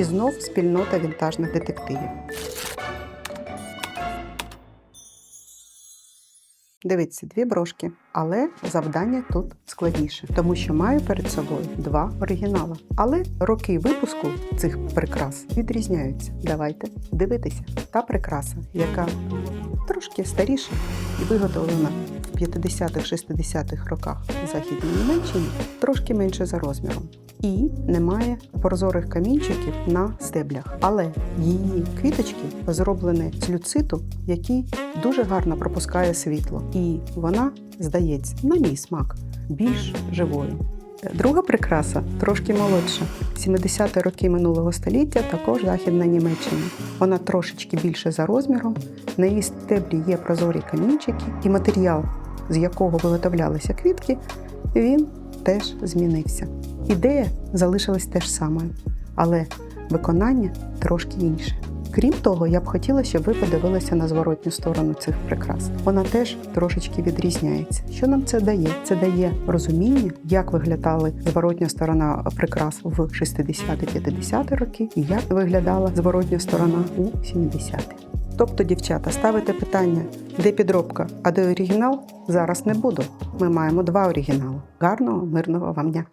І знов спільнота вінтажних детективів. Дивіться, дві брошки, але завдання тут складніше, тому що маю перед собою два оригінали. Але роки випуску цих прикрас відрізняються. Давайте дивитися. Та прикраса, яка трошки старіша і виготовлена 50-60-х роках в Західній Німеччині, трошки менше за розміром. І немає прозорих камінчиків на стеблях. Але її квіточки зроблені з люциту, який дуже гарно пропускає світло. І вона, здається, на мій смак, більш живою. Друга прикраса трошки молодша. 70-ті роки минулого століття також Західна Німеччина. Вона трошечки більше за розміром. На її стеблі є прозорі камінчики, і матеріал, з якого виготовлялися квітки, він теж змінився. Ідея залишилась теж самою, але виконання трошки інше. Крім того, я б хотіла, щоб ви подивилися на зворотню сторону цих прикрас. Вона теж трошечки відрізняється. Що нам це дає? Це дає розуміння, як виглядала зворотня сторона прикрас в 60-50 роки, і як виглядала зворотня сторона у 70-ті. Тобто, дівчата, ставите питання, де підробка, а де оригінал? Зараз не буду. Ми маємо два оригінали. Гарного, мирного вам дня!